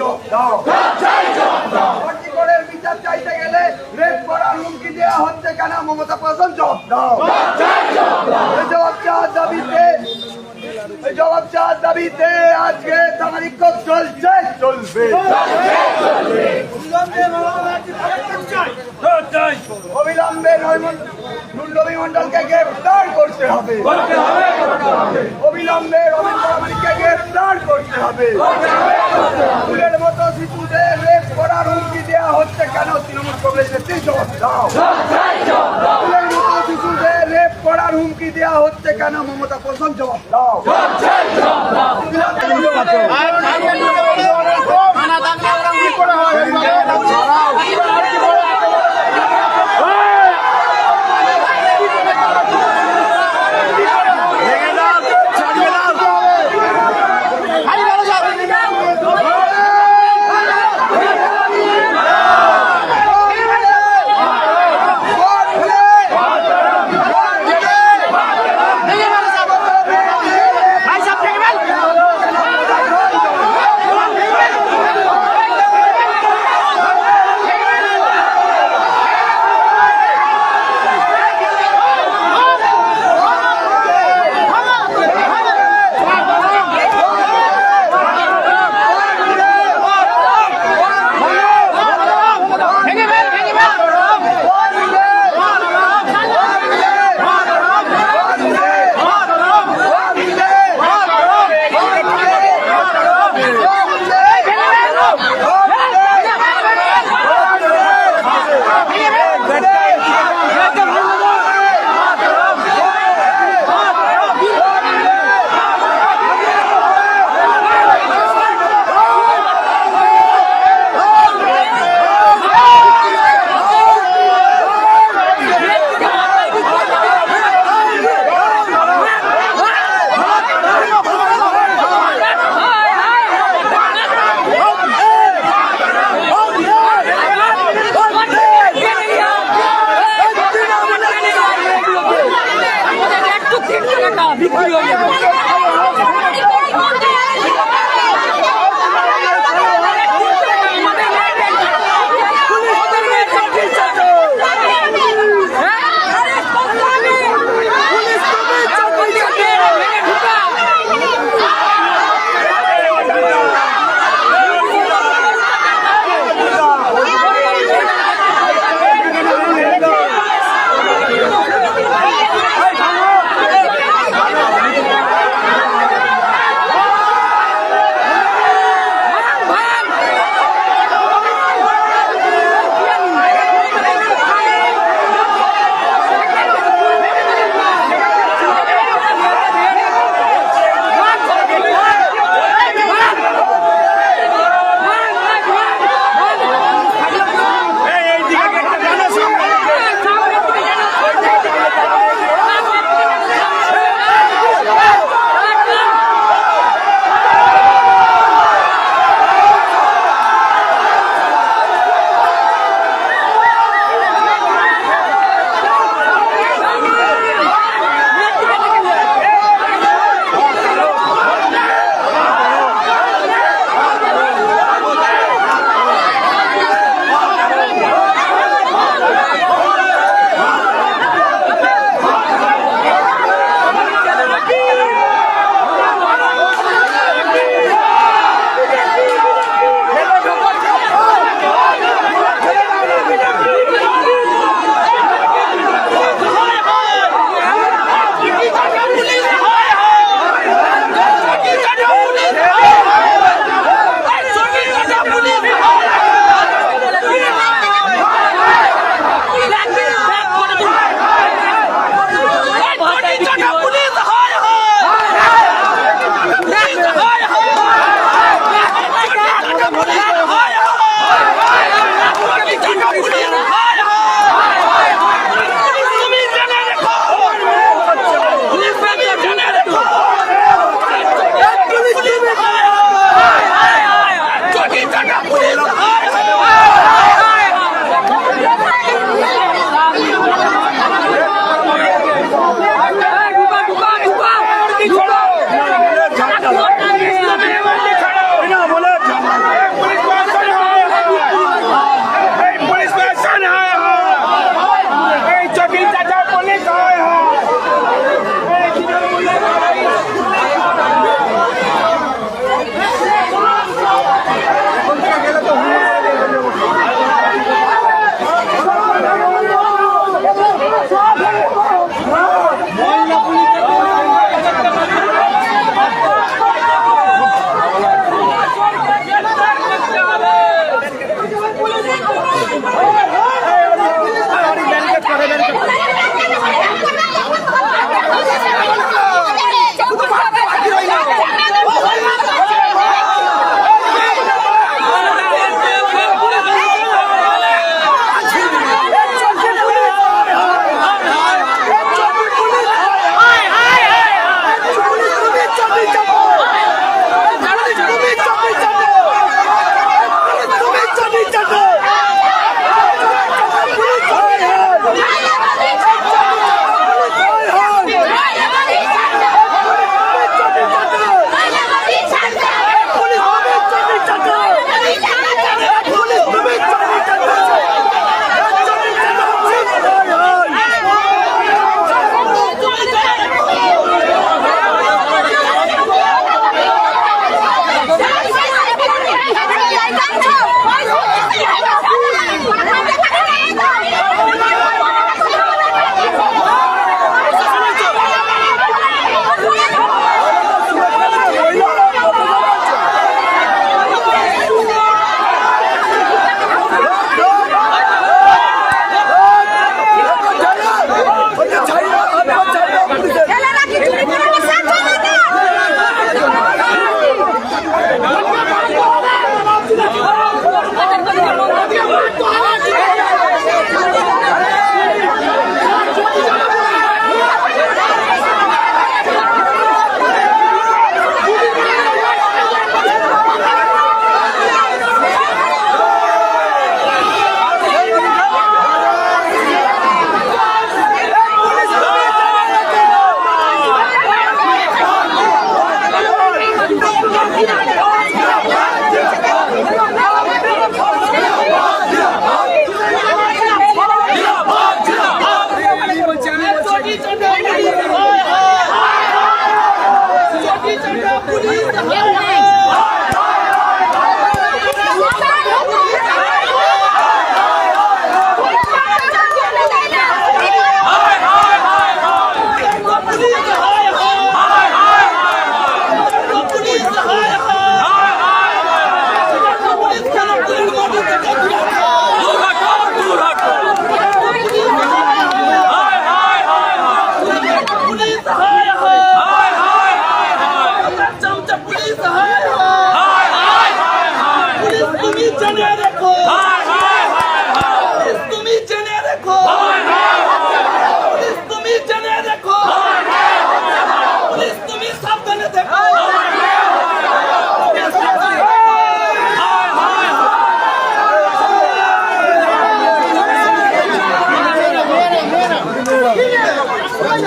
Job দাও। পর্টিকলের বিচার চাইতে গেলে রেপ করার হুমকি দেওয়া হচ্ছে কেন? মমতা প্রধান জব দাও। জবাব চাওয়ার দাবিতে জবাব চাওয়ার দাবিতে আজকে থানা বিক্ষোভ চলছে চলবে। অবিলম্বে নুন্ডবী মন্ডলকে গ্রেফতার করতে হবে। অবিলম্বে রবীন্দ্র রমণীকে গ্রেফতার করতে হবে ফুলের মতো শিশুদের রেপ করার হুমকি দেওয়া হচ্ছে কেন তৃণমূল কংগ্রেস নেত্রী জবাব দাও ফুলের মতো শিশুদের রেপ করার হুমকি দেওয়া হচ্ছে কেন মমতা প্রধান জবাব দাও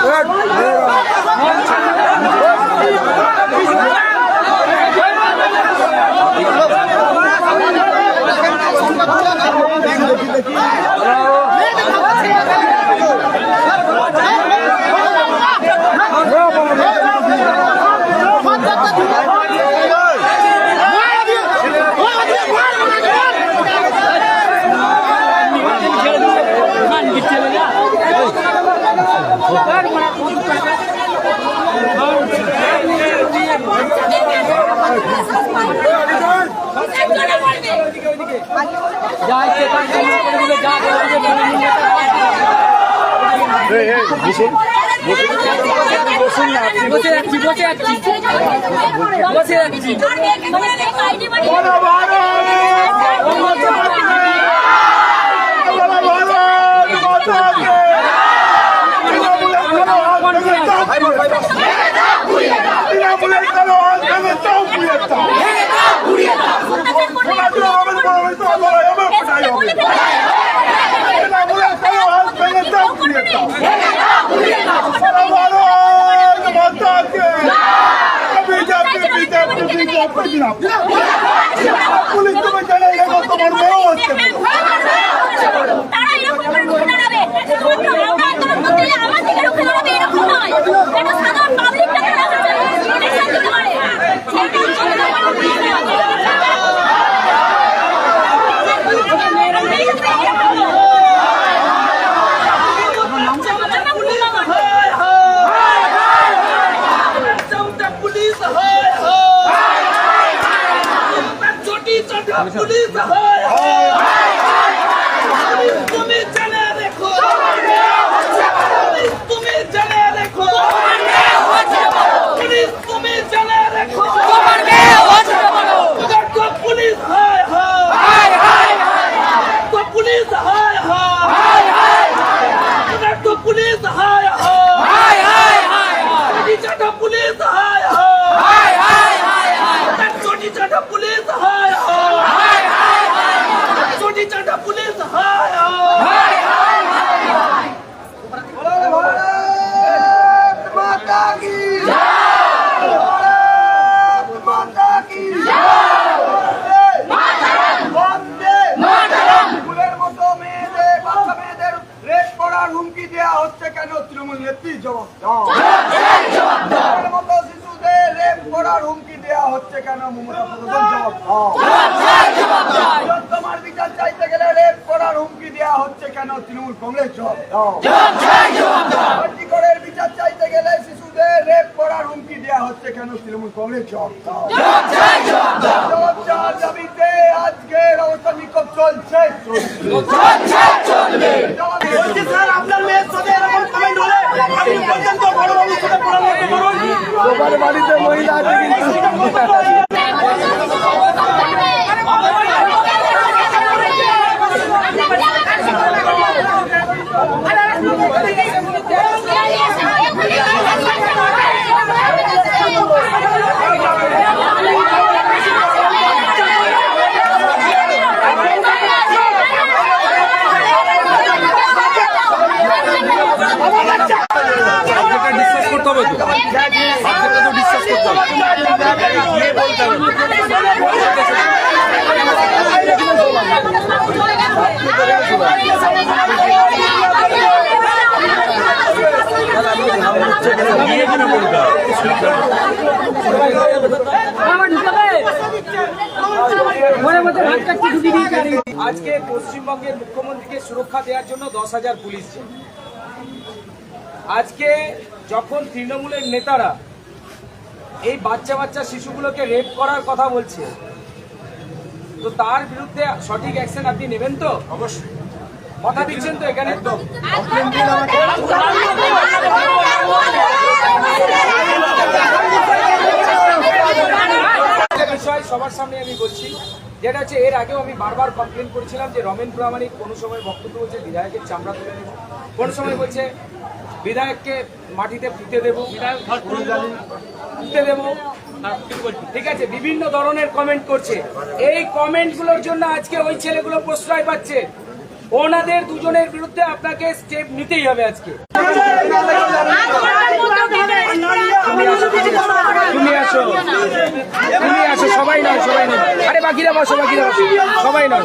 哎要。বসুন বসুন বসে যাচ্ছি বসে যাচ্ছি বসে যাচ্ছি বিজেপি বিজেপি পুলিশ তুমি জানে তোমার মেয়েও হচ্ছে। কেন তৃণমূল কংগ্রেস জবাব দাও। আর্টিকলের বিচার চাইতে গেলে শিশুদের রেপ করার হুমকি দেওয়া হচ্ছে কেন তৃণমূল কংগ্রেস দাবিতে আজকের অবস্থান বিক্ষোভ চলছে। স্যার আপনার মেয়ের সাথে এরকম কমেন্ট হলে আপনি পর্যন্ত বড়বাবুর সাথে পরামর্শ করুন। তোমার বাড়িতে মহিলা আছে ডিসকাস করতে হবে তো সাবজেক্টটা তো ডিসকাস করতে হবে আজকে পশ্চিমবঙ্গের মুখ্যমন্ত্রীকে সুরক্ষা দেওয়ার জন্য দশ হাজার পুলিশ আজকে যখন তৃণমূলের নেতারা এই বাচ্চা বাচ্চা শিশুগুলোকে রেপ করার কথা বলছে তো তার বিরুদ্ধে সঠিক অ্যাকশন আপনি নেবেন তো? অবশ্যই। কথা দিচ্ছেন তো এখানে? তো বিষয় সবার সামনে আমি বলছি যেটা হচ্ছে এর আগেও আমি বারবার কমপ্লেন করেছিলাম যে রমেন প্রামাণিক কোনো সময় বক্তব্য বলছে বিধায়কের চামড়া তুলে নেব। কোন সময় বলছে বিধায়ককে মাটিতে পুঁতে দেবো। পুঁতে দেবো। ঠিক আছে, বিভিন্ন ধরনের কমেন্ট করছে। এই কমেন্টগুলোর জন্য আজকে ওই ছেলেগুলো প্রশ্রয় পাচ্ছে। ওনাদের দুজনের বিরুদ্ধে আপনাকে স্টেপ নিতেই হবে আজকে। আসো। সবাই নয় সবাই নয় আরে বাকিরা বসো বাকিরা বসো। সবাই নয়